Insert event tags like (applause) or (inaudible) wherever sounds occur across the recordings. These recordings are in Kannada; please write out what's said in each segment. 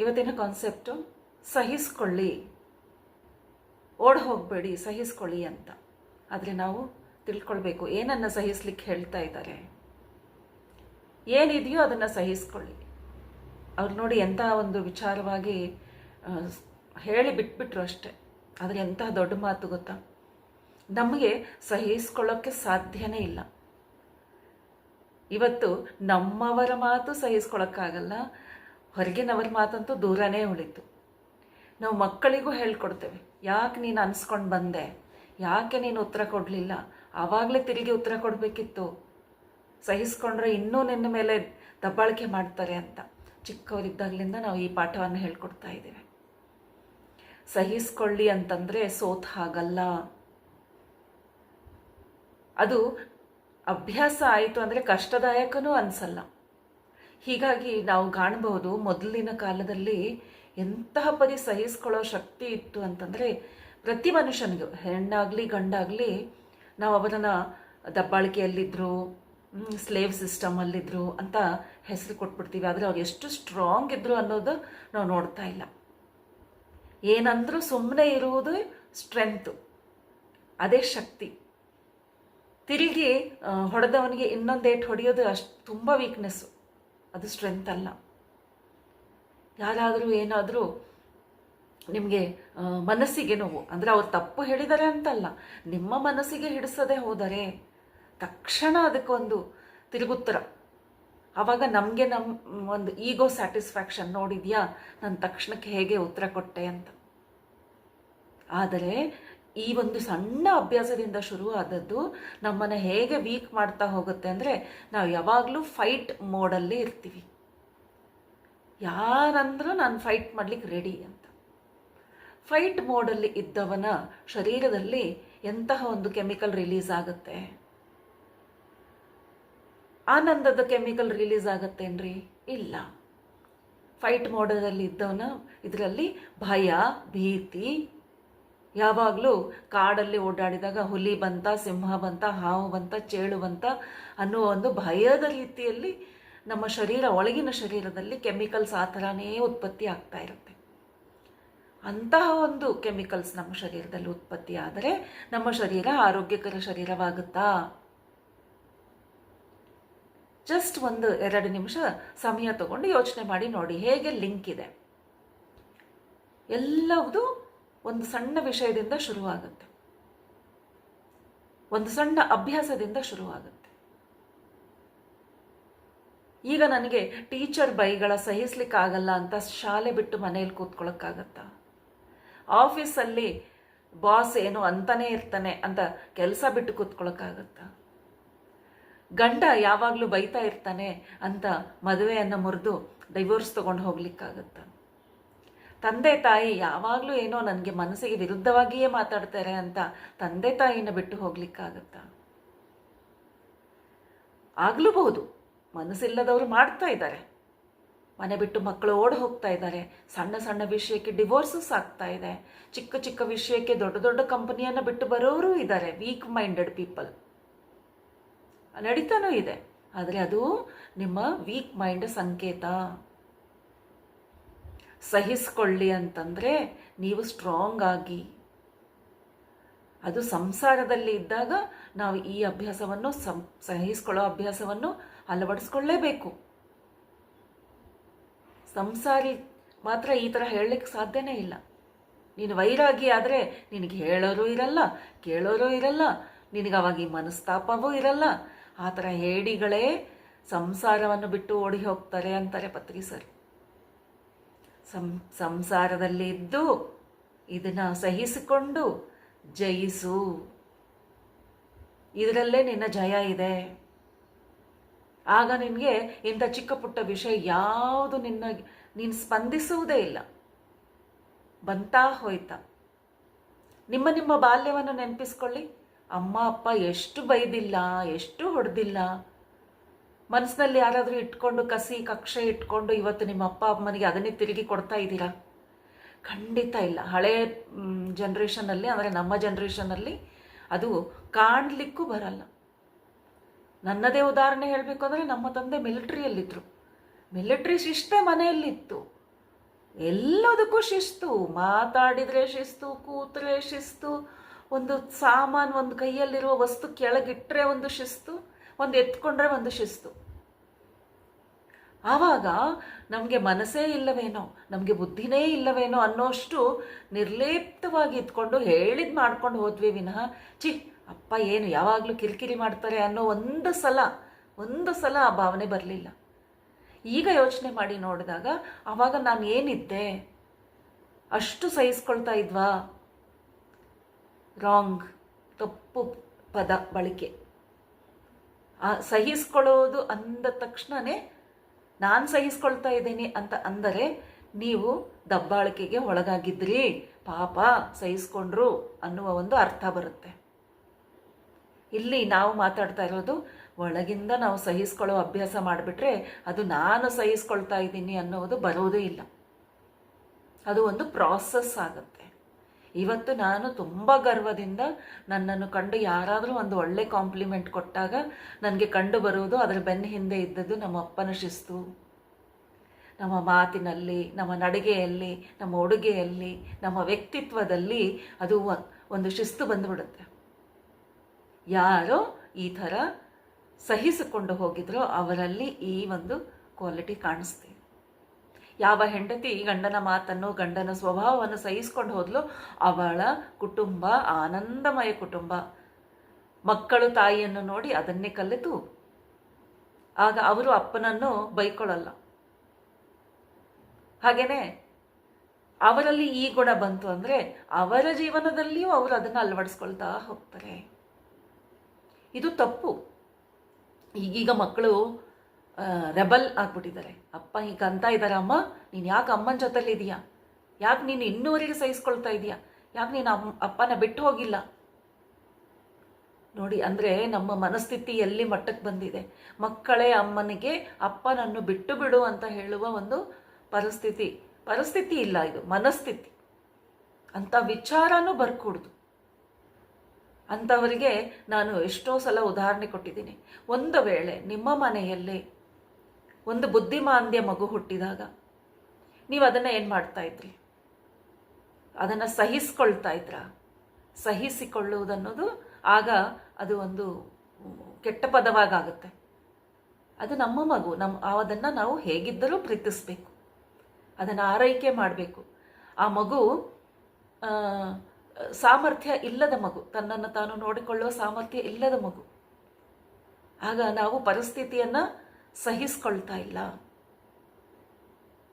ಇವತ್ತಿನ ಕಾನ್ಸೆಪ್ಟು ಸಹಿಸ್ಕೊಳ್ಳಿ. ಓಡ್ ಹೋಗಬೇಡಿ, ಸಹಿಸ್ಕೊಳ್ಳಿ ಅಂತ. ಆದರೆ ನಾವು ತಿಳ್ಕೊಳ್ಬೇಕು, ಏನನ್ನು ಸಹಿಸ್ಲಿಕ್ಕೆ ಹೇಳ್ತಾ ಇದ್ದಾರೆ? ಏನಿದೆಯೋ ಅದನ್ನು ಸಹಿಸ್ಕೊಳ್ಳಿ. ಅವ್ರು ನೋಡಿ ಎಂಥ ಒಂದು ವಿಚಾರವಾಗಿ ಹೇಳಿ ಬಿಟ್ಬಿಟ್ರು ಅಷ್ಟೆ. ಆದರೆ ಎಂಥ ದೊಡ್ಡ ಮಾತು ಗೊತ್ತಾ? ನಮಗೆ ಸಹಿಸ್ಕೊಳ್ಳೋಕ್ಕೆ ಸಾಧ್ಯನೇ ಇಲ್ಲ. ಇವತ್ತು ನಮ್ಮವರ ಮಾತು ಸಹಿಸ್ಕೊಳ್ಳೋಕ್ಕಾಗಲ್ಲ ಹೊರಗಿನವರ ಮಾತಂತೂ ದೂರನೇ ಉಳಿತು. ನಾವು ಮಕ್ಕಳಿಗೂ ಹೇಳ್ಕೊಡ್ತೇವೆ, ಯಾಕೆ ನೀನು ಅನ್ಸ್ಕೊಂಡು ಬಂದೆ? ಯಾಕೆ ನೀನು ಉತ್ತರ ಕೊಡಲಿಲ್ಲ? ಆವಾಗಲೇ ತಿರುಗಿ ಉತ್ತರ ಕೊಡಬೇಕಿತ್ತು. ಸಹಿಸ್ಕೊಂಡ್ರೆ ಇನ್ನೂ ನಿನ್ನ ಮೇಲೆ ದಬ್ಬಾಳಿಕೆ ಮಾಡ್ತಾರೆ ಅಂತ ಚಿಕ್ಕವರಿದ್ದಾಗಲಿಂದ ನಾವು ಈ ಪಾಠವನ್ನು ಹೇಳ್ಕೊಡ್ತಾ ಇದ್ದೇವೆ. ಸಹಿಸ್ಕೊಳ್ಳಿ ಅಂತಂದರೆ ಸೋತ್ ಹಾಗಲ್ಲ. ಅದು ಅಭ್ಯಾಸ ಆಯಿತು ಅಂದರೆ ಕಷ್ಟದಾಯಕನೂ ಅನಿಸಲ್ಲ. ಹೀಗಾಗಿ ನಾವು ಕಾಣಬಹುದು ಮೊದಲಿನ ಕಾಲದಲ್ಲಿ ಎಂತಹ ಪರಿ ಸಹಿಸ್ಕೊಳ್ಳೋ ಶಕ್ತಿ ಇತ್ತು ಅಂತಂದರೆ ಪ್ರತಿ ಮನುಷ್ಯನಿಗೂ, ಹೆಣ್ಣಾಗಲಿ, ಗಂಡಾಗಲಿ ನಾವು ಅವರನ್ನು ದಬ್ಬಾಳಿಕೆಯಲ್ಲಿದ್ದರು ಸ್ಲೇವ್ ಸಿಸ್ಟಮಲ್ಲಿದ್ದರು ಅಂತ ಹೆಸರು ಕೊಟ್ಬಿಡ್ತೀವಿ. ಆದರೆ ಅವ್ರು ಎಷ್ಟು ಸ್ಟ್ರಾಂಗ್ ಇದ್ದರು ಅನ್ನೋದು ನಾವು ನೋಡ್ತಾ ಇಲ್ಲ. ಏನಂದರೂ ಸುಮ್ಮನೆ ಇರುವುದು ಸ್ಟ್ರೆಂತು ಅದೇ ಶಕ್ತಿ. ತಿರುಗಿ ಹೊಡೆದವನಿಗೆ ಇನ್ನೊಂದೇಟ್ ಹೊಡೆಯೋದು ಅಷ್ಟು ತುಂಬ ವೀಕ್ನೆಸ್ಸು ಅದು ಸ್ಟ್ರೆಂತ್ ಅಲ್ಲ. ಯಾರಾದರೂ ಏನಾದರೂ ನಿಮಗೆ ಮನಸ್ಸಿಗೆ ನೋವು, ಅಂದರೆ ಅವ್ರು ತಪ್ಪು ಹೇಳಿದ್ದಾರೆ ಅಂತಲ್ಲ, ನಿಮ್ಮ ಮನಸ್ಸಿಗೆ ಹಿಡಿಸದೆ ಹೋದರೆ ತಕ್ಷಣ ಅದಕ್ಕೊಂದು ತಿರುಗುತ್ತರ. ಆವಾಗ ನಮಗೆ ನಮ್ಮ ಒಂದು ಈಗೋ ಸ್ಯಾಟಿಸ್ಫ್ಯಾಕ್ಷನ್ ನೋಡಿದ್ಯಾ, ನಾನು ತಕ್ಷಣಕ್ಕೆ ಹೇಗೆ ಉತ್ತರ ಕೊಟ್ಟೆ ಅಂತ. ಆದರೆ ಈ ಒಂದು ಸಣ್ಣ ಅಭ್ಯಾಸದಿಂದ ಶುರುವಾದದ್ದು ನಮ್ಮನ್ನು ಹೇಗೆ ವೀಕ್ ಮಾಡ್ತಾ ಹೋಗುತ್ತೆ ಅಂದರೆ ನಾವು ಯಾವಾಗಲೂ ಫೈಟ್ ಮೋಡಲ್ಲಿ ಇರ್ತೀವಿ. ಯಾರಂದ್ರೂ ನಾನು ಫೈಟ್ ಮಾಡ್ಲಿಕ್ಕೆ ರೆಡಿ ಅಂತ. ಫೈಟ್ ಮೋಡಲ್ಲಿ ಇದ್ದವನ ಶರೀರದಲ್ಲಿ ಎಂತಹ ಒಂದು ಕೆಮಿಕಲ್ ರಿಲೀಸ್ ಆಗುತ್ತೆ? ಆನಂದದ ಕೆಮಿಕಲ್ ರಿಲೀಸ್ ಆಗತ್ತೇನ್ರಿ ಇಲ್ಲ. ಫೈಟ್ ಮೋಡದಲ್ಲಿ ಇದ್ದವನ ಇದರಲ್ಲಿ ಭಯ, ಭೀತಿ ಯಾವಾಗಲೂ ಕಾಡಲ್ಲಿ ಓಡಾಡಿದಾಗ ಹುಲಿ ಬಂತ, ಸಿಂಹ ಬಂತ, ಹಾವು ಬಂತ, ಚೇಳು ಬಂತ ಅನ್ನೋ ಒಂದು ಭಯದ ರೀತಿಯಲ್ಲಿ ನಮ್ಮ ಶರೀರ, ಒಳಗಿನ ಶರೀರದಲ್ಲಿ ಕೆಮಿಕಲ್ಸ್ ಆ ಥರನೇ ಉತ್ಪತ್ತಿ ಆಗ್ತಾ ಇರುತ್ತೆ. ಅಂತಹ ಒಂದು ಕೆಮಿಕಲ್ಸ್ ನಮ್ಮ ಶರೀರದಲ್ಲಿ ಉತ್ಪತ್ತಿ ಆದರೆ ನಮ್ಮ ಶರೀರ ಆರೋಗ್ಯಕರ ಶರೀರವಾಗುತ್ತಾ? ಜಸ್ಟ್ ಒಂದು ಎರಡು ನಿಮಿಷ ಸಮಯ ತಗೊಂಡು ಯೋಚನೆ ಮಾಡಿ ನೋಡಿ ಹೇಗೆ ಲಿಂಕ್ ಇದೆ. ಎಲ್ಲವುದು ಒಂದು ಸಣ್ಣ ವಿಷಯದಿಂದ ಶುರುವಾಗುತ್ತೆ. ಒಂದು ಸಣ್ಣ ಅಭ್ಯಾಸದಿಂದ ಶುರುವಾಗುತ್ತೆ. ಈಗ ನನಗೆ ಟೀಚರ್ ಬೈಗಳ ಸಹಿಸ್ಲಿಕ್ಕಾಗಲ್ಲ ಅಂತ ಶಾಲೆ ಬಿಟ್ಟು ಮನೆಯಲ್ಲಿ ಕೂತ್ಕೊಳ್ಳೋಕ್ಕಾಗತ್ತಾ ಆಫೀಸಲ್ಲಿ ಬಾಸ್ ಏನು ಅಂತಾನೆ ಇರ್ತಾನೆ ಅಂತ ಕೆಲಸ ಬಿಟ್ಟು ಕೂತ್ಕೊಳ್ಳೋಕ್ಕಾಗತ್ತಾ ಗಂಡ ಯಾವಾಗಲೂ ಬೈತಾ ಇರ್ತಾನೆ ಅಂತ ಮದುವೆಯನ್ನು ಮುರಿದು ಡೈವೋರ್ಸ್ ತೊಗೊಂಡು ಹೋಗ್ಲಿಕ್ಕಾಗತ್ತಾ? ತಂದೆ ತಾಯಿ ಯಾವಾಗಲೂ ಏನೋ ನನಗೆ ಮನಸ್ಸಿಗೆ ವಿರುದ್ಧವಾಗಿಯೇ ಮಾತಾಡ್ತಾರೆ ಅಂತ ತಂದೆ ತಾಯಿನ ಬಿಟ್ಟು ಹೋಗ್ಲಿಕ್ಕಾಗತ್ತಾ? ಆಗ್ಲೂಬಹುದು. ಮನಸ್ಸಿಲ್ಲದವರು ಮಾಡ್ತಾ ಇದ್ದಾರೆ. ಮನೆ ಬಿಟ್ಟು ಮಕ್ಕಳು ಓಡ್ ಹೋಗ್ತಾ ಇದ್ದಾರೆ. ಸಣ್ಣ ಸಣ್ಣ ವಿಷಯಕ್ಕೆ ಡಿವೋರ್ಸಸ್ ಆಗ್ತಾ ಇದೆ. ಚಿಕ್ಕ ಚಿಕ್ಕ ವಿಷಯಕ್ಕೆ ದೊಡ್ಡ ದೊಡ್ಡ ಕಂಪನಿಯನ್ನು ಬಿಟ್ಟು ಬರೋರು ಇದ್ದಾರೆ. ವೀಕ್ ಮೈಂಡೆಡ್ ಪೀಪಲ್ ನಡೀತಾನೂ ಇದೆ. ಆದರೆ ಅದು ನಿಮ್ಮ ವೀಕ್ ಮೈಂಡ್ ಸಂಕೇತ. ಸಹಿಸ್ಕೊಳ್ಳಿ ಅಂತಂದರೆ ನೀವು ಸ್ಟ್ರಾಂಗ್ ಆಗಿ, ಅದು ಸಂಸಾರದಲ್ಲಿ ಇದ್ದಾಗ ನಾವು ಈ ಅಭ್ಯಾಸವನ್ನು ಸಂ, ಸಹಿಸ್ಕೊಳ್ಳೋ ಅಭ್ಯಾಸವನ್ನು ಅಳವಡಿಸ್ಕೊಳ್ಳೇಬೇಕು. ಸಂಸಾರಿ ಮಾತ್ರ ಈ ಥರ ಹೇಳಲಿಕ್ಕೆ ಸಾಧ್ಯನೇ ಇಲ್ಲ. ನೀನು ವೈರಾಗಿ ಆದರೆ ನಿನಗೆ ಹೇಳೋರು ಇರಲ್ಲ, ಕೇಳೋರು ಇರಲ್ಲ, ನಿನಗೆ ಅವಾಗ ಈ ಮನಸ್ತಾಪವೂ ಇರಲ್ಲ. ಆ ಥರ ಹೇಡಿಗಳೇ ಸಂಸಾರವನ್ನು ಬಿಟ್ಟು ಓಡಿ ಹೋಗ್ತಾರೆ ಅಂತಾರೆ ಪತ್ರಿಸರು ಸಂ, ಸಂಸಾರದಲ್ಲಿ ಇದ್ದು ಇದನ್ನು ಸಹಿಸಿಕೊಂಡು ಜಯಿಸು. ಇದರಲ್ಲೇ ನಿನ್ನ ಜಯ ಇದೆ. ಆಗ ನಿನಗೆ ಇಂಥ ಚಿಕ್ಕ ಪುಟ್ಟ ವಿಷಯ ಯಾವುದು ನಿನ್ನ, ನೀನು ಸ್ಪಂದಿಸುವುದೇ ಇಲ್ಲ. ಬಂತಾ ಹೋಯ್ತಾ. ನಿಮ್ಮ ನಿಮ್ಮ ಬಾಲ್ಯವನ್ನು ನೆನಪಿಸ್ಕೊಳ್ಳಿ. ಅಮ್ಮ, ಅಪ್ಪ ಎಷ್ಟು ಬೈದಿಲ್ಲ, ಎಷ್ಟು ಹೊಡೆದಿಲ್ಲ. ಮನಸ್ಸಿನಲ್ಲಿ ಯಾರಾದರೂ ಇಟ್ಕೊಂಡು, ಕಸಿ, ಕಕ್ಷೆ ಇಟ್ಕೊಂಡು ಇವತ್ತು ನಿಮ್ಮ ಅಪ್ಪ, ಅಮ್ಮನಿಗೆ ಅದನ್ನೇ ತಿರುಗಿ ಕೊಡ್ತಾ ಇದ್ದೀರಾ? ಖಂಡಿತ ಇಲ್ಲ. ಹಳೆ ಜನ್ರೇಷನಲ್ಲಿ ಅಂದರೆ ನಮ್ಮ ಜನ್ರೇಷನಲ್ಲಿ ಅದು ಕಾಣಲಿಕ್ಕೂ ಬರಲ್ಲ. ನನ್ನದೇ ಉದಾಹರಣೆ ಹೇಳಬೇಕು ಅಂದರೆ ನಮ್ಮ ತಂದೆ ಮಿಲಿಟ್ರಿಯಲ್ಲಿದ್ದರು ಮಿಲಿಟ್ರಿ ಶಿಷ್ಟೇ ಮನೆಯಲ್ಲಿತ್ತು. ಎಲ್ಲದಕ್ಕೂ ಶಿಸ್ತು. ಮಾತಾಡಿದರೆ ಶಿಸ್ತು, ಕೂತ್ರೆ ಶಿಸ್ತು, ಒಂದು ಸಾಮಾನು ಒಂದು ಕೈಯಲ್ಲಿರುವ ವಸ್ತು ಕೆಳಗಿಟ್ಟರೆ ಒಂದು ಶಿಸ್ತು, ಒಂದು ಎತ್ಕೊಂಡ್ರೆ ಒಂದು ಶಿಸ್ತು. ಆವಾಗ ನಮಗೆ ಮನಸ್ಸೇ ಇಲ್ಲವೇನೋ, ನಮಗೆ ಬುದ್ಧಿನೇ ಇಲ್ಲವೇನೋ ಅನ್ನೋಷ್ಟು ನಿರ್ಲಿಪ್ತವಾಗಿ ಇದ್ಕೊಂಡು ಹೇಳಿದ್ ಮಾಡ್ಕೊಂಡು ಹೋದ್ವಿ ವಿನಃ ಚಿ ಅಪ್ಪ ಏನು ಯಾವಾಗಲೂ ಕಿರಿಕಿರಿ ಮಾಡ್ತಾರೆ ಅನ್ನೋ ಒಂದು ಸಲ ಒಂದು ಸಲ ಆ ಭಾವನೆ ಬರಲಿಲ್ಲ. ಈಗ ಯೋಚನೆ ಮಾಡಿ ನೋಡಿದಾಗ ಆವಾಗ ನಾನು ಏನಿದ್ದೆ? ಅಷ್ಟು ಸಹಿಸ್ಕೊಳ್ತಾ ಇದ್ವಾ? ರಾಂಗ್, ತಪ್ಪು ಪದ, ಬಳಕೆ. ಆ ಸಹಿಸ್ಕೊಳ್ಳೋದು ಅಂದ ತಕ್ಷಣವೇ ನಾನು ಸಹಿಸ್ಕೊಳ್ತಾ ಇದ್ದೀನಿ ಅಂತ ಅಂದರೆ ನೀವು ದಬ್ಬಾಳಿಕೆಗೆ ಒಳಗಾಗಿದ್ರಿ. ಪಾಪ ಸಹಿಸ್ಕೊಂಡ್ರು ಅನ್ನುವ ಒಂದು ಅರ್ಥ ಬರುತ್ತೆ. ಇಲ್ಲಿ ನಾವು ಮಾತಾಡ್ತಾ ಇರೋದು ಒಳಗಿಂದ ನಾವು ಸಹಿಸ್ಕೊಳ್ಳೋ ಅಭ್ಯಾಸ ಮಾಡಿಬಿಟ್ರೆ ಅದು ನಾನು ಸಹಿಸ್ಕೊಳ್ತಾ ಇದ್ದೀನಿ ಅನ್ನೋದು ಬರೋದೇ ಇಲ್ಲ. ಅದು ಒಂದು ಪ್ರಾಸೆಸ್ ಆಗುತ್ತೆ. ಇವತ್ತು ನಾನು ತುಂಬ ಗರ್ವದಿಂದ ನನ್ನನ್ನು ಕಂಡು ಯಾರಾದರೂ ಒಂದು ಒಳ್ಳೆ ಕಾಂಪ್ಲಿಮೆಂಟ್ ಕೊಟ್ಟಾಗ ನನಗೆ ಕಂಡು ಬರುವುದು ಅದರ ಬೆನ್ನ ಹಿಂದೆ ಇದ್ದದ್ದು ನಮ್ಮ ಅಪ್ಪನ ಶಿಸ್ತು. ನಮ್ಮ ಮಾತಿನಲ್ಲಿ, ನಮ್ಮ ನಡಿಗೆಯಲ್ಲಿ, ನಮ್ಮ ಉಡುಗೆಯಲ್ಲಿ, ನಮ್ಮ ವ್ಯಕ್ತಿತ್ವದಲ್ಲಿ ಅದು ಒಂದು ಶಿಸ್ತು ಬಂದುಬಿಡುತ್ತೆ. ಯಾರೋ ಈ ಥರ ಸಹಿಸಿಕೊಂಡು ಹೋಗಿದ್ರೋ ಅವರಲ್ಲಿ ಈ ಒಂದು ಕ್ವಾಲಿಟಿ ಕಾಣಿಸ್ತೀವಿ ಯಾವ ಹೆಂಡತಿ ಗಂಡನ ಮಾತನ್ನು, ಗಂಡನ ಸ್ವಭಾವವನ್ನು ಸಹಿಸ್ಕೊಂಡು ಹೋದ್ಲು? ಅವಳ ಕುಟುಂಬ, ಆನಂದಮಯ ಕುಟುಂಬ. ಮಕ್ಕಳು ತಾಯಿಯನ್ನು ನೋಡಿ ಅದನ್ನೇ ಕಲಿತು. ಆಗ ಅವರು ಅಪ್ಪನನ್ನು ಬೈಕೊಳ್ಳಲ್ಲ. ಹಾಗೇನೆ ಅವರಲ್ಲಿ ಈ ಗುಣ ಬಂತು ಅಂದರೆ ಅವರ ಜೀವನದಲ್ಲಿಯೂ ಅವರು ಅದನ್ನು ಅಳವಡಿಸ್ಕೊಳ್ತಾ ಹೋಗ್ತಾರೆ. ಇದು ತಪ್ಪು. ಈಗೀಗ ಮಕ್ಕಳು ರೆಬಲ್ ಆಗ್ಬಿಟ್ಟಿದ್ದಾರೆ. ಅಪ್ಪ ಈಗ ಅಂತ ಇದ್ದಾರೆ ಅಮ್ಮ, ನೀನು ಯಾಕೆ ಅಮ್ಮನ ಜೊತೆಲಿ ಇದೆಯಾ? ಯಾಕೆ ನೀನು ಇನ್ನೂವರೆಗೆ ಸಹಿಸ್ಕೊಳ್ತಾ ಇದೆಯಾ? ಯಾಕೆ ನೀನು ಅಮ್ಮ ಅಪ್ಪನ ಬಿಟ್ಟು ಹೋಗಿಲ್ಲ? ನೋಡಿ, ಅಂದರೆ ನಮ್ಮ ಮನಸ್ಥಿತಿ ಎಲ್ಲಿ ಮಟ್ಟಕ್ಕೆ ಬಂದಿದೆ? ಮಕ್ಕಳೇ ಅಮ್ಮನಿಗೆ ಅಪ್ಪನನ್ನು ಬಿಟ್ಟು ಬಿಡು ಅಂತ ಹೇಳುವ ಒಂದು ಪರಿಸ್ಥಿತಿ. ಪರಿಸ್ಥಿತಿ ಇಲ್ಲ ಇದು, ಮನಸ್ಥಿತಿ. ಅಂಥ ವಿಚಾರನೂ ಬರ್ಕೂಡ್ದು. ಅಂಥವರಿಗೆ ನಾನು ಎಷ್ಟೋ ಸಲ ಉದಾಹರಣೆ ಕೊಟ್ಟಿದ್ದೀನಿ. ಒಂದು ವೇಳೆ ನಿಮ್ಮ ಮನೆಯಲ್ಲಿ ಒಂದು ಬುದ್ಧಿಮಾಂದ್ಯ ಮಗು ಹುಟ್ಟಿದಾಗ ನೀವು ಅದನ್ನು ಏನು ಮಾಡ್ತಾ ಇದ್ರಿ? ಅದನ್ನು ಸಹಿಸ್ಕೊಳ್ತಾ ಇದ್ರ? ಸಹಿಸಿಕೊಳ್ಳುವುದನ್ನೋದು ಆಗ ಅದು ಒಂದು ಕೆಟ್ಟ ಪದವಾಗುತ್ತೆ ಅದು ನಮ್ಮ ಮಗು ನಮ್ಮ ಅದನ್ನು ನಾವು ಹೇಗಿದ್ದರೂ ಪ್ರೀತಿಸಬೇಕು. ಅದನ್ನು ಆರೈಕೆ ಮಾಡಬೇಕು. ಆ ಮಗು ಸಾಮರ್ಥ್ಯ ಇಲ್ಲದ ಮಗು, ತನ್ನನ್ನು ತಾನು ನೋಡಿಕೊಳ್ಳುವ ಸಾಮರ್ಥ್ಯ ಇಲ್ಲದ ಮಗು. ಆಗ ನಾವು ಪರಿಸ್ಥಿತಿಯನ್ನು ಸಹಿಸ್ಕೊಳ್ತಾ ಇಲ್ಲ.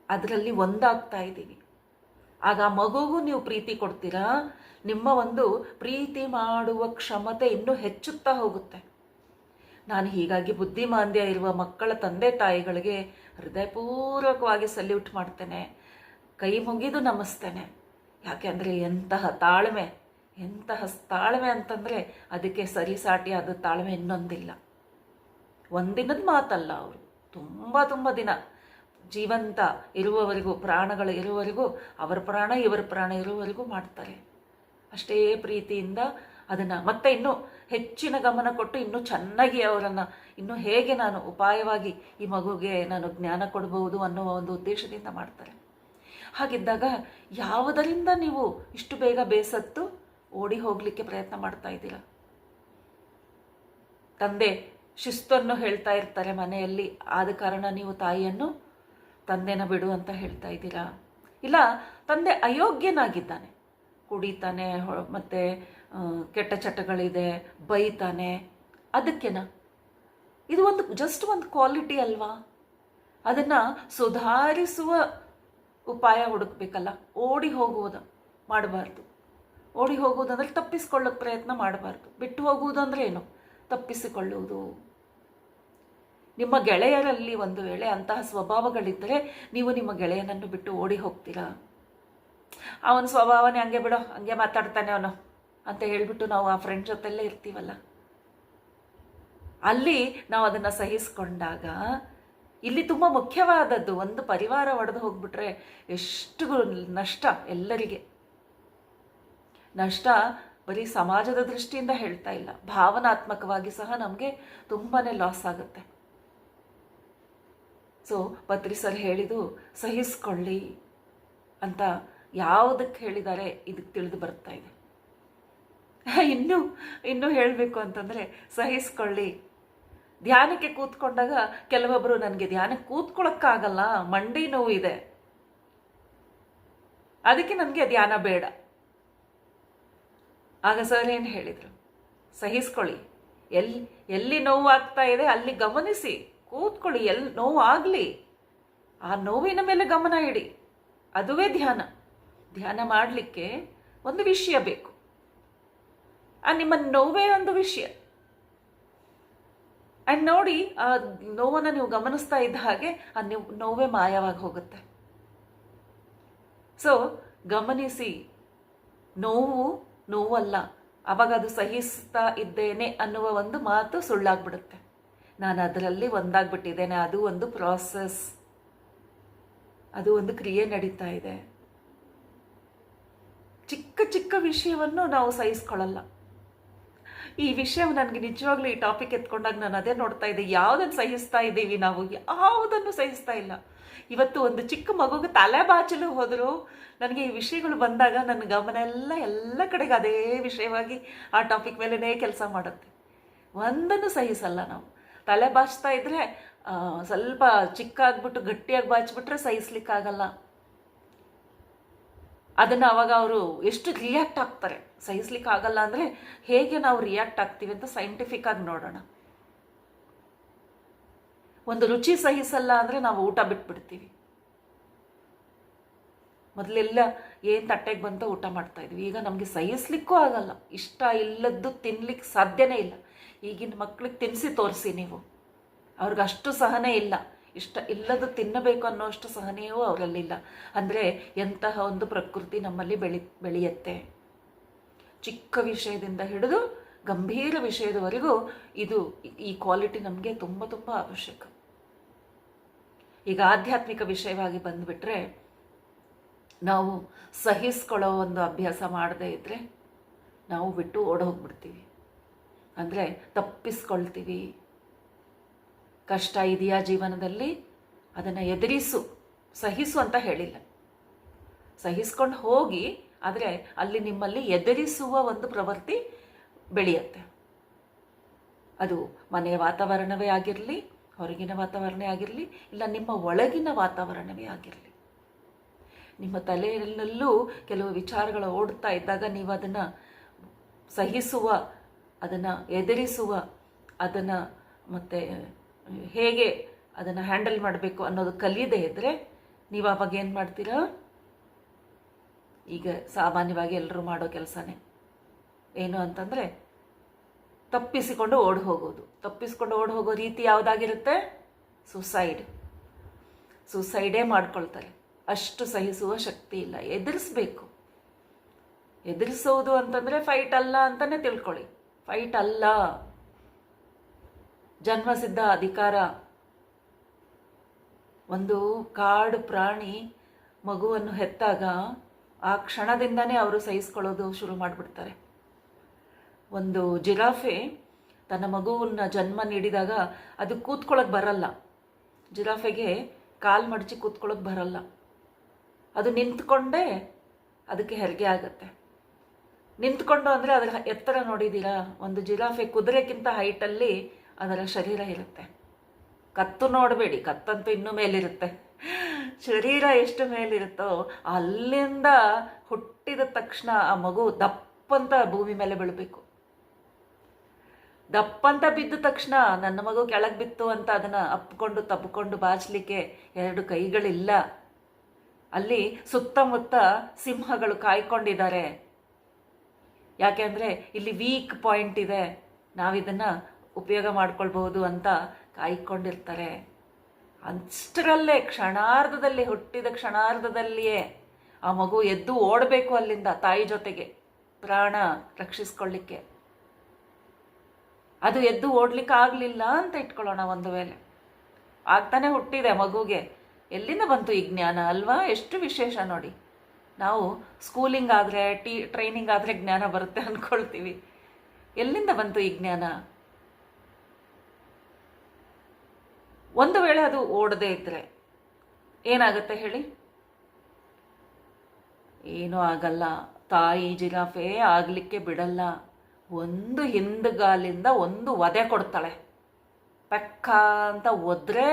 ಅದರಲ್ಲಿ ಒಂದಾಗ್ತಾ ಇದ್ದೀವಿ ಆಗ ಮಗುಗೂ ನೀವು ಪ್ರೀತಿ ಕೊಡ್ತೀರಾ? ನಿಮ್ಮ ಒಂದು ಪ್ರೀತಿ ಮಾಡುವ ಕ್ಷಮತೆ ಇನ್ನೂ ಹೆಚ್ಚುತ್ತಾ ಹೋಗುತ್ತೆ. ನಾನು ಹೀಗಾಗಿ ಬುದ್ಧಿಮಾಂದ್ಯ ಇರುವ ಮಕ್ಕಳ ತಂದೆ ತಾಯಿಗಳಿಗೆ ಹೃದಯಪೂರ್ವಕವಾಗಿ ಸಲ್ಯೂಟ್ ಮಾಡ್ತೇನೆ. ಕೈ ಮುಗಿದು ನಮಿಸ್ತೇನೆ. ಯಾಕೆಂದರೆ ಎಂತಹ ತಾಳ್ಮೆ ಎಂತಹ ತಾಳ್ಮೆ ಅಂತಂದರೆ ಅದಕ್ಕೆ ಸರಿಸಾಟಿ ಅದು ತಾಳ್ಮೆ ಇನ್ನೊಂದಿಲ್ಲ. ಒಂದಿನದ ಮಾತಲ್ಲ ಅವರು. ತುಂಬ ತುಂಬ ದಿನ. ಜೀವಂತ ಇರುವವರೆಗೂ, ಪ್ರಾಣಗಳು ಇರುವವರೆಗೂ, ಅವರ ಪ್ರಾಣ, ಇವರ ಪ್ರಾಣ ಇರುವವರೆಗೂ ಮಾಡ್ತಾರೆ. ಅಷ್ಟೇ ಪ್ರೀತಿಯಿಂದ ಅದನ್ನು ಮತ್ತೆ ಇನ್ನೂ ಹೆಚ್ಚಿನ ಗಮನ ಕೊಟ್ಟು ಇನ್ನೂ ಚೆನ್ನಾಗಿ ಅವರನ್ನು ಇನ್ನೂ ಹೇಗೆ ನಾನು ಉಪಾಯವಾಗಿ ಈ ಮಗುಗೆ ನಾನು ಜ್ಞಾನ ಕೊಡಬಹುದು ಅನ್ನೋ ಒಂದು ಉದ್ದೇಶದಿಂದ ಮಾಡ್ತಾರೆ. ಹಾಗಿದ್ದಾಗ ಯಾವುದರಿಂದ ನೀವು ಇಷ್ಟು ಬೇಗ ಬೇಸತ್ತು ಓಡಿ ಹೋಗಲಿಕ್ಕೆ ಪ್ರಯತ್ನ ಮಾಡ್ತಾ ಇದ್ದೀರಾ? ತಂದೆ ಶಿಸ್ತನ್ನು ಹೇಳ್ತಾ ಇರ್ತಾರೆ ಮನೆಯಲ್ಲಿ. ಆದ ಕಾರಣ ನೀವು ತಾಯಿಯನ್ನು ತಂದೆನ ಬಿಡು ಅಂತ ಹೇಳ್ತಾ ಇದ್ದೀರಾ? ಇಲ್ಲ, ತಂದೆ ಅಯೋಗ್ಯನಾಗಿದ್ದಾನೆ. ಕುಡಿತಾನೆ ಮತ್ತು ಕೆಟ್ಟ ಚಟಗಳಿದೆ, ಬೈತಾನೆ. ಅದಕ್ಕೆನಾ? ಇದು ಒಂದು ಜಸ್ಟ್ ಒಂದು ಕ್ವಾಲಿಟಿ ಅಲ್ವಾ? ಅದನ್ನು ಸುಧಾರಿಸುವ ಉಪಾಯ ಹುಡುಕ್ಬೇಕಲ್ಲ. ಓಡಿ ಹೋಗುವುದು, ಮಾಡಬಾರ್ದು. ಓಡಿ ಹೋಗುವುದಂದ್ರೆ ತಪ್ಪಿಸಿಕೊಳ್ಳೋಕೆ ಪ್ರಯತ್ನ ಮಾಡಬಾರ್ದು. ಬಿಟ್ಟು ಹೋಗುವುದಂದ್ರೆ ಏನು? ತಪ್ಪಿಸಿಕೊಳ್ಳುವುದು. ನಿಮ್ಮ ಗೆಳೆಯರಲ್ಲಿ ಒಂದು ವೇಳೆ ಅಂತಹ ಸ್ವಭಾವಗಳಿದ್ದರೆ ನೀವು ನಿಮ್ಮ ಗೆಳೆಯನನ್ನು ಬಿಟ್ಟು ಓಡಿ ಹೋಗ್ತೀರಾ? ಅವನ ಸ್ವಭಾವನೇ ಹಂಗೆ ಬಿಡೋ, ಹಂಗೆ ಮಾತಾಡ್ತಾನೆ ಅವನು ಅಂತ ಹೇಳಿಬಿಟ್ಟು ನಾವು ಆ ಫ್ರೆಂಡ್ ಜೊತೆಲ್ಲೇ ಇರ್ತೀವಲ್ಲ. ಅಲ್ಲಿ ನಾವು ಅದನ್ನು ಸಹಿಸ್ಕೊಂಡಾಗ ಇಲ್ಲಿ ತುಂಬ ಮುಖ್ಯವಾದದ್ದು ಒಂದು ಪರಿವಾರ ಒಡೆದು ಹೋಗ್ಬಿಟ್ರೆ ಎಷ್ಟು ನಷ್ಟ ಎಲ್ಲರಿಗೆ. ನಷ್ಟ ಬರೀ ಸಮಾಜದ ದೃಷ್ಟಿಯಿಂದ ಹೇಳ್ತಾ ಇಲ್ಲ, ಭಾವನಾತ್ಮಕವಾಗಿ ಸಹ ನಮಗೆ ತುಂಬಾ ಲಾಸ್ ಆಗುತ್ತೆ. ಸೊ ಪತ್ರಿ ಸರ್ ಹೇಳಿದು ಸಹಿಸ್ಕೊಳ್ಳಿ ಅಂತ ಯಾವುದಕ್ಕೆ ಹೇಳಿದ್ದಾರೆ ಇದಕ್ಕೆ ತಿಳಿದು ಬರ್ತಾ ಇದೆ. (laughs) ಇನ್ನು ಇನ್ನು ಹೇಳಬೇಕು ಅಂತಂದರೆ ಸಹಿಸ್ಕೊಳ್ಳಿ. ಧ್ಯಾನಕ್ಕೆ ಕೂತ್ಕೊಂಡಾಗ ಕೆಲವೊಬ್ಬರು ನನಗೆ ಧ್ಯಾನಕ್ಕೆ ಕೂತ್ಕೊಳ್ಳೋಕ್ಕಾಗಲ್ಲ ಮಂಡಿ ನೋವು ಇದೆ. ಅದಕ್ಕೆ ನನಗೆ ಧ್ಯಾನ ಬೇಡ. ಆಗ ಸರ್ ಏನು ಹೇಳಿದರು? ಸಹಿಸ್ಕೊಳ್ಳಿ. ಎಲ್ಲಿ ಎಲ್ಲಿ ನೋವು ಆಗ್ತಾ ಇದೆ ಅಲ್ಲಿ ಗಮನಿಸಿ. ಕೂತ್ಕೊಳ್ಳಿ ಎಲ್ಲಿ ನೋವು ಆಗಲಿ ಆ ನೋವಿನ ಮೇಲೆ ಗಮನ ಇಡಿ. ಅದುವೇ ಧ್ಯಾನ. ಧ್ಯಾನ ಮಾಡಲಿಕ್ಕೆ ಒಂದು ವಿಷಯ ಬೇಕು. ಆ ನಿಮ್ಮ ನೋವೇ ಒಂದು ವಿಷಯ. ಆ್ಯಂಡ್ ನೋಡಿ, ಆ ನೋವನ್ನು ನೀವು ಗಮನಿಸ್ತಾ ಇದ್ದ ಹಾಗೆ ಆ ನೋವೇ ಮಾಯವಾಗಿ ಹೋಗುತ್ತೆ. ಸೊ ಗಮನಿಸಿ. ನೋವು ನೋವಲ್ಲ. ಅವಾಗ ಅದು ಸಹಿಸ್ತಾ ಇದ್ದೇನೆ ಅನ್ನುವ ಒಂದು ಮಾತು ಸುಳ್ಳಾಗ್ಬಿಡುತ್ತೆ. ನಾನು ಅದರಲ್ಲಿ ಒಂದಾಗ್ಬಿಟ್ಟಿದ್ದೇನೆ. ಅದು ಒಂದು ಪ್ರಾಸೆಸ್ ಅದು ಒಂದು ಕ್ರಿಯೆ ನಡೀತಾ ಇದೆ. ಚಿಕ್ಕ ಚಿಕ್ಕ ವಿಷಯವನ್ನು ನಾವು ಸಹಿಸ್ಕೊಳ್ಳಲ್ಲ. ಈ ವಿಷಯ ನನಗೆ ನಿಜವಾಗ್ಲೂ ಈ ಟಾಪಿಕ್ ಎತ್ಕೊಂಡಾಗ ನಾನು ಅದೇ ನೋಡ್ತಾ ಇದ್ದೆ. ಯಾವುದನ್ನು ಸಹಿಸ್ತಾ ಇದ್ದೀವಿ ನಾವು? ಯಾವುದನ್ನು ಸಹಿಸ್ತಾ ಇಲ್ಲ. ಇವತ್ತು ಒಂದು ಚಿಕ್ಕ ಮಗುಗೆ ತಲೆ ಬಾಚಲು ಹೋದರೂ. ನನಗೆ ಈ ವಿಷಯಗಳು ಬಂದಾಗ ನನ್ನ ಗಮನ ಎಲ್ಲ ಎಲ್ಲ ಕಡೆಗೆ ಅದೇ ವಿಷಯವಾಗಿ ಆ ಟಾಪಿಕ್ ಮೇಲೇ ಕೆಲಸ ಮಾಡುತ್ತೆ. ಒಂದನ್ನು ಸಹಿಸಲ್ಲ ನಾವು. ತಲೆ ಬಾಚ್ತಾ ಇದ್ರೆ ಸ್ವಲ್ಪ ಚಿಕ್ಕಾಗ್ಬಿಟ್ಟು ಗಟ್ಟಿಯಾಗಿ ಬಾಚ್ಬಿಟ್ರೆ ಸಹಿಸ್ಲಿಕ್ಕಾಗಲ್ಲ. ಅದನ್ನು ಅವಾಗ ಅವರು ಎಷ್ಟು ರಿಯಾಕ್ಟ್ ಆಗ್ತಾರೆ ಸಹಿಸ್ಲಿಕ್ಕೆ ಆಗಲ್ಲ ಅಂದರೆ ಹೇಗೆ ನಾವು ರಿಯಾಕ್ಟ್ ಆಗ್ತೀವಿ ಅಂತ ಸೈಂಟಿಫಿಕ್ ಆಗಿ ನೋಡೋಣ. ಒಂದು ರುಚಿ ಸಹಿಸಲ್ಲ ಅಂದರೆ ನಾವು ಊಟ ಬಿಟ್ಬಿಡ್ತೀವಿ. ಮೊದಲೆಲ್ಲ ಏನು ತಟ್ಟೆಗೆ ಬಂತ ಊಟ ಮಾಡ್ತಾ ಇದ್ವಿ, ಈಗ ನಮಗೆ ಸಹಿಸ್ಲಿಕ್ಕೂ ಆಗಲ್ಲ. ಇಷ್ಟ ಇಲ್ಲದ್ದು ತಿನ್ಲಿಕ್ಕೆ ಸಾಧ್ಯನೇ ಇಲ್ಲ. ಈಗಿನ ಮಕ್ಳಿಗೆ ತಿನ್ನಿಸಿ ತೋರಿಸಿ ನೀವು. ಅವ್ರಿಗೆ ಅಷ್ಟು ಸಹನೆ ಇಲ್ಲ. ಇಷ್ಟ ಇಲ್ಲದ ತಿನ್ನಬೇಕು ಅನ್ನೋಷ್ಟು ಸಹನೆಯೂ ಅವರಲ್ಲಿಲ್ಲ. ಅಂದರೆ ಎಂತಹ ಒಂದು ಪ್ರಕೃತಿ ನಮ್ಮಲ್ಲಿ ಬೆಳಿ, ಬೆಳೆಯುತ್ತೆ. ಚಿಕ್ಕ ವಿಷಯದಿಂದ ಹಿಡಿದು ಗಂಭೀರ ವಿಷಯದವರೆಗೂ ಇದು ಈ ಕ್ವಾಲಿಟಿ ನಮಗೆ ತುಂಬ ತುಂಬ ಅವಶ್ಯಕ. ಈಗ ಆಧ್ಯಾತ್ಮಿಕ ವಿಷಯವಾಗಿ ಬಂದುಬಿಟ್ರೆ ನಾವು ಸಹಿಸ್ಕೊಳ್ಳೋ ಒಂದು ಅಭ್ಯಾಸ ಮಾಡದೇ ಇದ್ದರೆ ನಾವು ಬಿಟ್ಟು ಓಡೋಗ್ಬಿಡ್ತೀವಿ. ಅಂದರೆ ತಪ್ಪಿಸ್ಕೊಳ್ತೀವಿ. ಕಷ್ಟ ಇದೆಯಾ ಜೀವನದಲ್ಲಿ? ಅದನ್ನು ಎದುರಿಸು, ಸಹಿಸು ಅಂತ ಹೇಳಿಲ್ಲ. ಸಹಿಸ್ಕೊಂಡು ಹೋಗಿ, ಆದರೆ ಅಲ್ಲಿ ನಿಮ್ಮಲ್ಲಿ ಎದುರಿಸುವ ಒಂದು ಪ್ರವೃತ್ತಿ ಬೆಳೆಯುತ್ತೆ. ಅದು ಮನೆಯ ವಾತಾವರಣವೇ ಆಗಿರಲಿ, ಹೊರಗಿನ ವಾತಾವರಣ ಆಗಿರಲಿ, ಇಲ್ಲ ನಿಮ್ಮ ಒಳಗಿನ ವಾತಾವರಣವೇ ಆಗಿರಲಿ. ನಿಮ್ಮ ತಲೆಯಲ್ಲೂ ಕೆಲವು ವಿಚಾರಗಳು ಓಡ್ತಾ ಇದ್ದಾಗ ನೀವು ಅದನ್ನು ಸಹಿಸುವ ಅದನ್ನು ಎದುರಿಸುವ, ಅದನ್ನು ಮತ್ತು, ಹೇಗೆ ಅದನ್ನು ಹ್ಯಾಂಡಲ್ ಮಾಡಬೇಕು ಅನ್ನೋದು ಕಲಿಯದೇ ಇದ್ದರೆ ನೀವು ಆವಾಗ ಏನು ಮಾಡ್ತೀರಾ? ಈಗ ಸಾಮಾನ್ಯವಾಗಿ ಎಲ್ಲರೂ ಮಾಡೋ ಕೆಲಸನೇ. ಏನು ಅಂತಂದರೆ ತಪ್ಪಿಸಿಕೊಂಡು ಓಡಿ ಹೋಗೋದು. ತಪ್ಪಿಸಿಕೊಂಡು ಓಡಿ ಹೋಗೋ ರೀತಿ ಯಾವುದಾಗಿರುತ್ತೆ? ಸುಸೈಡ್ ಸುಸೈಡೇ ಮಾಡ್ಕೊಳ್ತಾರೆ. ಅಷ್ಟು ಸಹಿಸುವ ಶಕ್ತಿ ಇಲ್ಲ. ಎದುರಿಸ್ಬೇಕು. ಎದುರಿಸೋದು ಅಂತಂದರೆ ಫೈಟ್ ಅಲ್ಲ ಅಂತಲೇ ತಿಳ್ಕೊಳ್ಳಿ. ಫೈಟ್ ಅಲ್ಲ. ಜನ್ಮಸಿದ್ಧ ಅಧಿಕಾರ. ಒಂದು ಕಾಡು ಪ್ರಾಣಿ ಮಗುವನ್ನು ಹೆತ್ತಾಗ ಆ ಕ್ಷಣದಿಂದನೇ ಅವರು ಸಹಿಸ್ಕೊಳ್ಳೋದು ಶುರು ಮಾಡಿಬಿಡ್ತಾರೆ. ಒಂದು ಜಿರಾಫೆ ತನ್ನ ಮಗುವನ್ನ ಜನ್ಮ ನೀಡಿದಾಗ ಅದು ಕೂತ್ಕೊಳ್ಳೋಕೆ ಬರಲ್ಲ. ಜಿರಾಫೆಗೆ ಕಾಲು ಮಡಚಿ ಕೂತ್ಕೊಳ್ಳೋಕೆ ಬರಲ್ಲ. ಅದು ನಿಂತ್ಕೊಂಡೇ ಅದಕ್ಕೆ ಹೆರಿಗೆ ಆಗುತ್ತೆ. ನಿಂತ್ಕೊಂಡು ಅಂದರೆ ಅದರ ಎತ್ತರ ನೋಡಿದ್ದೀರಾ? ಒಂದು ಜಿರಾಫೆ ಕುದುರೆಗಿಂತ ಹೈಟಲ್ಲಿ ಅದರ ಶರೀರ ಇರುತ್ತೆ. ಕತ್ತು ನೋಡಬೇಡಿ, ಕತ್ತಂತೂ ಇನ್ನೂ ಮೇಲಿರುತ್ತೆ. ಶರೀರ ಎಷ್ಟು ಮೇಲಿರುತ್ತೋ ಅಲ್ಲಿಂದ ಹುಟ್ಟಿದ ತಕ್ಷಣ ಆ ಮಗು ದಪ್ಪಂತ ಭೂಮಿ ಮೇಲೆ ಬೀಳಬೇಕು. ದಪ್ಪಂತ ಬಿದ್ದ ತಕ್ಷಣ ನನ್ನ ಮಗು ಕೆಳಗೆ ಬಿತ್ತು ಅಂತ ಅದನ್ನು ಅಪ್ಕೊಂಡು ತಪ್ಪಿಕೊಂಡು ಬಾಚಲಿಕ್ಕೆ ಎರಡು ಕೈಗಳಿಲ್ಲ. ಅಲ್ಲಿ ಸುತ್ತಮುತ್ತ ಸಿಂಹಗಳು ಕಾಯ್ಕೊಂಡಿದ್ದಾರೆ. ಯಾಕೆಂದರೆ ಇಲ್ಲಿ ವೀಕ್ ಪಾಯಿಂಟ್ ಇದೆ. ನಾವಿದನ್ನು ಉಪಯೋಗ ಮಾಡ್ಕೊಳ್ಬಹುದು ಅಂತ ಕಾಯ್ಕೊಂಡಿರ್ತಾರೆ. ಅಷ್ಟರಲ್ಲೇ ಕ್ಷಣಾರ್ಧದಲ್ಲಿ, ಹುಟ್ಟಿದ ಕ್ಷಣಾರ್ಧದಲ್ಲಿಯೇ ಆ ಮಗು ಎದ್ದು ಓಡಬೇಕು ಅಲ್ಲಿಂದ ತಾಯಿ ಜೊತೆಗೆ, ಪ್ರಾಣ ರಕ್ಷಿಸ್ಕೊಳ್ಳಿಕ್ಕೆ. ಅದು ಎದ್ದು ಓಡ್ಲಿಕ್ಕೆ ಆಗಲಿಲ್ಲ ಅಂತ ಇಟ್ಕೊಳ್ಳೋಣ ಒಂದು ವೇಳೆ. ಆಗ್ತಾನೆ ಹುಟ್ಟಿದೆ ಮಗುಗೆ. ಎಲ್ಲಿಂದ ಬಂತು ಈ ಜ್ಞಾನ ಅಲ್ವಾ? ಎಷ್ಟು ವಿಶೇಷ ನೋಡಿ. ನಾವು ಸ್ಕೂಲಿಂಗ್ ಆದರೆ ಟಿ ಟ್ರೈನಿಂಗ್ ಆದರೆ ಜ್ಞಾನ ಬರುತ್ತೆ ಅಂದ್ಕೊಳ್ತೀವಿ ಎಲ್ಲಿಂದ ಬಂತು ಈ ಜ್ಞಾನ? ಒಂದು ವೇಳೆ ಅದು ಓಡದೇ ಇದ್ದರೆ ಏನಾಗುತ್ತೆ ಹೇಳಿ? ಏನೂ ಆಗಲ್ಲ. ತಾಯಿ ಜಿರಾಫೆ ಆಗಲಿಕ್ಕೆ ಬಿಡಲ್ಲ. ಒಂದು ಹಿಂದುಗಾಲಿಂದ ಒಂದು ಒದೆ ಕೊಡ್ತಾಳೆ. ಪಕ್ಕ ಅಂತ ಒದ್ರೆ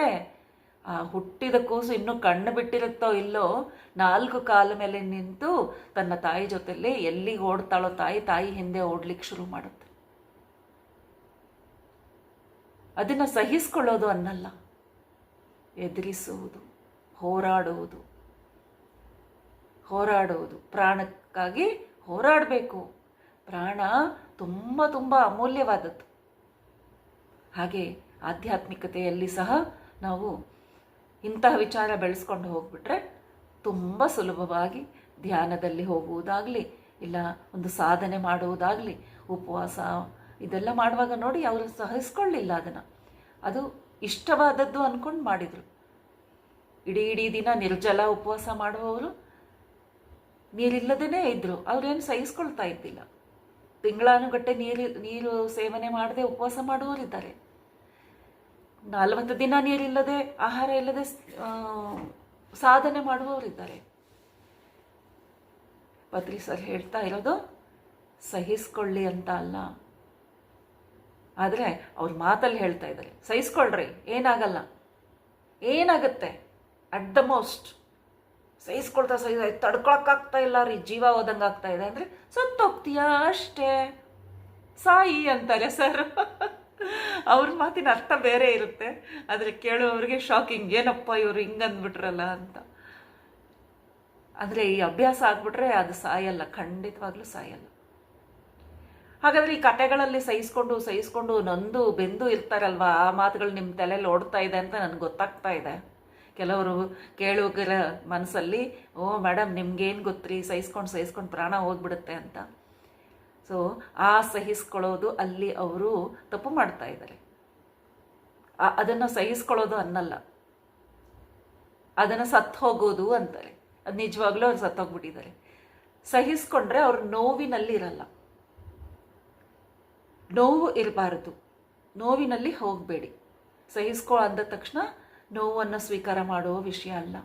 ಹುಟ್ಟಿದ ಕೂಸು ಇನ್ನೂ ಕಣ್ಣು ಬಿಟ್ಟಿರುತ್ತೋ ಇಲ್ಲೋ, ನಾಲ್ಕು ಕಾಲ ಮೇಲೆ ನಿಂತು ತನ್ನ ತಾಯಿ ಜೊತೆಲಿ ಎಲ್ಲಿಗೆ ಓಡ್ತಾಳೋ ತಾಯಿ ತಾಯಿ ಹಿಂದೆ ಓಡ್ಲಿಕ್ಕೆ ಶುರು ಮಾಡುತ್ತೆ. ಅದನ್ನು ಸಹಿಸ್ಕೊಳ್ಳೋದು ಅನ್ನಲ್ಲ. ಎದುರಿಸುವುದು, ಹೋರಾಡುವುದು ಹೋರಾಡುವುದು. ಪ್ರಾಣಕ್ಕಾಗಿ ಹೋರಾಡಬೇಕು. ಪ್ರಾಣ ತುಂಬ ತುಂಬ ಅಮೂಲ್ಯವಾದದ್ದು. ಹಾಗೆ ಆಧ್ಯಾತ್ಮಿಕತೆಯಲ್ಲಿ ಸಹ ನಾವು ಇಂತಹ ವಿಚಾರ ಬೆಳೆಸ್ಕೊಂಡು ಹೋಗ್ಬಿಟ್ರೆ ತುಂಬ ಸುಲಭವಾಗಿ ಧ್ಯಾನದಲ್ಲಿ ಹೋಗುವುದಾಗಲಿ, ಇಲ್ಲ ಒಂದು ಸಾಧನೆ ಮಾಡುವುದಾಗಲಿ, ಉಪವಾಸ ಇದೆಲ್ಲ ಮಾಡುವಾಗ ನೋಡಿ ಅವರು ಸಹಿಸ್ಕೊಳ್ಳಿಲ್ಲ ಅದನ್ನು. ಅದು ಇಷ್ಟವಾದದ್ದು ಅಂದ್ಕೊಂಡು ಮಾಡಿದರು. ಇಡೀ ಇಡೀ ದಿನ ನಿರ್ಜಲ ಉಪವಾಸ ಮಾಡುವವರು ನೀರಿಲ್ಲದೇ ಇದ್ದರು ಅವರೇನು ಸಹಿಸ್ಕೊಳ್ತಾ ಇದ್ದಿಲ್ಲ. ತಿಂಗಳಾನುಗಟ್ಟೆ ನೀರು ನೀರು ಸೇವನೆ ಮಾಡದೆ ಉಪವಾಸ ಮಾಡುವವರಿದ್ದಾರೆ. ನಲವತ್ತು ದಿನ ನೀರಿಲ್ಲದೆ, ಆಹಾರ ಇಲ್ಲದೆ ಸಾಧನೆ ಮಾಡುವವರಿದ್ದಾರೆ. ಪತ್ರಿ ಸರ್ ಹೇಳ್ತಾ ಇರೋದು, ಸಹಿಸ್ಕೊಳ್ಳಿ ಅಂತ ಅಲ್ಲ. ಆದರೆ ಅವ್ರ ಮಾತಲ್ಲಿ ಹೇಳ್ತಾ ಇದ್ದಾರೆ, ಸಹಿಸ್ಕೊಳ್ರಿ, ಏನಾಗಲ್ಲ. ಏನಾಗುತ್ತೆ? At the most. ಸಹಿಸ್ಕೊಳ್ತಾ, ಸಹಿ, ತಡ್ಕೊಳಕ್ಕಾಗ್ತಾ ಇಲ್ಲ, ರೀ, ಜೀವ ಹೋದಂಗೆ ಆಗ್ತಾ ಇದೆ ಅಂದರೆ, ಸತ್ತೋಗ್ತೀಯಾ ಅಷ್ಟೇ? ಸಾಯಿ ಅಂತಾರೆ ಸರ್. ಅವ್ರ ಮಾತಿನ ಅರ್ಥ ಬೇರೆ ಇರುತ್ತೆ. ಆದರೆ ಕೇಳುವವರಿಗೆ ಶಾಕಿಂಗ್ ಏನಪ್ಪ ಇವರು ಹಿಂಗಂದ್ಬಿಟ್ರಲ್ಲ ಅಂತ. ಅಂದರೆ ಈ ಅಭ್ಯಾಸ ಆಗ್ಬಿಟ್ರೆ ಅದು ಸಾಯಲ್ಲ, ಖಂಡಿತವಾಗ್ಲೂ ಸಾಯಲ್ಲ. ಹಾಗಾದ್ರೆ ಈ ಕತೆಗಳಲ್ಲಿ ಸಹಿಸ್ಕೊಂಡು ಸಹಿಸ್ಕೊಂಡು ನೊಂದು ಬೆಂದು ಇರ್ತಾರಲ್ವಾ, ಆ ಮಾತುಗಳು ನಿಮ್ಮ ತಲೆಯಲ್ಲಿ ಓಡ್ತಾ ಇದೆ ಅಂತ ನನಗೆ ಗೊತ್ತಾಗ್ತಾ ಇದೆ. ಕೆಲವರು ಕೇಳುಗರ ಮನಸ್ಸಲ್ಲಿ, ಓ ಮೇಡಮ್ ನಿಮ್ಗೇನು ಗೊತ್ತ್ರಿ? ಸಹಿಸ್ಕೊಂಡು ಸಹಿಸ್ಕೊಂಡು ಪ್ರಾಣ ಹೋಗ್ಬಿಡುತ್ತೆ ಅಂತ. ಸೊ ಆ ಸಹಿಸ್ಕೊಳ್ಳೋದು ಅಲ್ಲಿ ಅವರು ತಪ್ಪು ಮಾಡ್ತಾ ಇದ್ದಾರೆ. ಅದನ್ನು ಸಹಿಸ್ಕೊಳ್ಳೋದು ಅನ್ನಲ್ಲ. ಅದನ್ನು ಸತ್ತು ಹೋಗೋದು ಅಂತಾರೆ. ಅದು ನಿಜವಾಗ್ಲೂ ಅವ್ರು ಸತ್ತೋಗ್ಬಿಟ್ಟಿದ್ದಾರೆ. ಸಹಿಸ್ಕೊಂಡ್ರೆ ಅವ್ರ ನೋವಿನಲ್ಲಿ ಇರಲ್ಲ. ನೋವು ಇರಬಾರದು. ನೋವಿನಲ್ಲಿ ಹೋಗಬೇಡಿ. ಸಹಿಸ್ಕೊ ಅಂದ ತಕ್ಷಣ ನೋವನ್ನು ಸ್ವೀಕಾರ ಮಾಡುವ ವಿಷಯ ಅಲ್ಲ.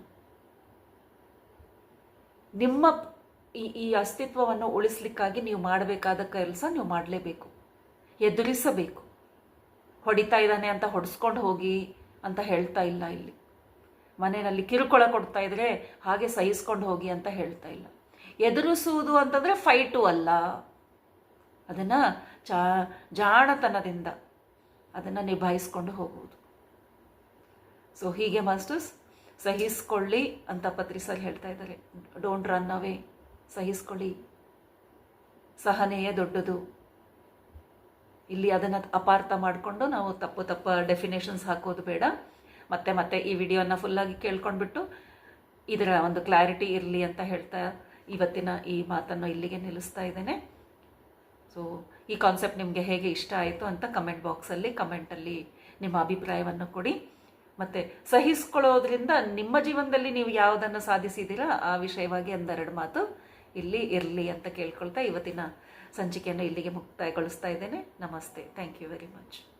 ನಿಮ್ಮ ಈ ಈ ಅಸ್ತಿತ್ವವನ್ನು ಉಳಿಸ್ಲಿಕ್ಕಾಗಿ ನೀವು ಮಾಡಬೇಕಾದ ಕೆಲಸ ನೀವು ಮಾಡಲೇಬೇಕು. ಎದುರಿಸಬೇಕು. ಹೊಡಿತಾ ಇದ್ದಾನೆ ಅಂತ ಹೊಡೆಸ್ಕೊಂಡು ಹೋಗಿ ಅಂತ ಹೇಳ್ತಾ ಇಲ್ಲ ಇಲ್ಲಿ. ಮನೆಯಲ್ಲಿ ಕಿರುಕುಳ ಕೊಡ್ತಾ ಇದ್ರೆ ಹಾಗೆ ಸಹಿಸ್ಕೊಂಡು ಹೋಗಿ ಅಂತ ಹೇಳ್ತಾ ಇಲ್ಲ. ಎದುರಿಸುವುದು ಅಂತಂದರೆ ಫೈಟು ಅಲ್ಲ. ಅದನ್ನು ಚಾ, ಜಾಣತನದಿಂದ ಅದನ್ನು ನಿಭಾಯಿಸ್ಕೊಂಡು ಹೋಗುವುದು. ಸೊ ಹೀಗೆ ಮಾಸ್ಟರ್ಸ್, ಸಹಿಸ್ಕೊಳ್ಳಿ ಅಂತ ಪತ್ರಿ ಹೇಳ್ತಾ ಇದ್ದಾರೆ. Don't run away ಸಹಿಸ್ಕೊಳ್ಳಿ. ಸಹನೆಯೇ ದೊಡ್ಡದು. ಇಲ್ಲಿ ಅದನ್ನು ಅಪಾರ್ಥ ಮಾಡಿಕೊಂಡು ನಾವು ತಪ್ಪು ತಪ್ಪು ಡೆಫಿನೇಷನ್ಸ್ ಹಾಕೋದು ಬೇಡ. ಮತ್ತೆ ಮತ್ತೆ ಈ ವಿಡಿಯೋನ ಫುಲ್ಲಾಗಿ ಕೇಳ್ಕೊಂಡ್ಬಿಟ್ಟು ಇದರ ಒಂದು ಕ್ಲಾರಿಟಿ ಇರಲಿ ಅಂತ ಹೇಳ್ತಾ ಇವತ್ತಿನ ಈ ಮಾತನ್ನು ಇಲ್ಲಿಗೆ ನಿಲ್ಲಿಸ್ತಾ ಇದ್ದೇನೆ. ಸೊ ಈ ಕಾನ್ಸೆಪ್ಟ್ ನಿಮಗೆ ಹೇಗೆ ಇಷ್ಟ ಆಯಿತು ಅಂತ ಕಮೆಂಟ್ ಬಾಕ್ಸಲ್ಲಿ ಕಮೆಂಟಲ್ಲಿ ನಿಮ್ಮ ಅಭಿಪ್ರಾಯವನ್ನು ಕೊಡಿ. ಮತ್ತು ಸಹಿಸ್ಕೊಳ್ಳೋದ್ರಿಂದ ನಿಮ್ಮ ಜೀವನದಲ್ಲಿ ನೀವು ಯಾವುದನ್ನು ಸಾಧಿಸಿದ್ದೀರಾ ಆ ವಿಷಯವಾಗಿ ಒಂದೆರಡು ಮಾತು ಇಲ್ಲಿ ಇರಲಿ ಅಂತ ಕೇಳ್ಕೊಳ್ತಾ ಇವತ್ತಿನ ಸಂಚಿಕೆಯನ್ನು ಇಲ್ಲಿಗೆ ಮುಕ್ತಾಯಗೊಳಿಸ್ತಾ ಇದ್ದೇನೆ. ನಮಸ್ತೆ. Thank you very much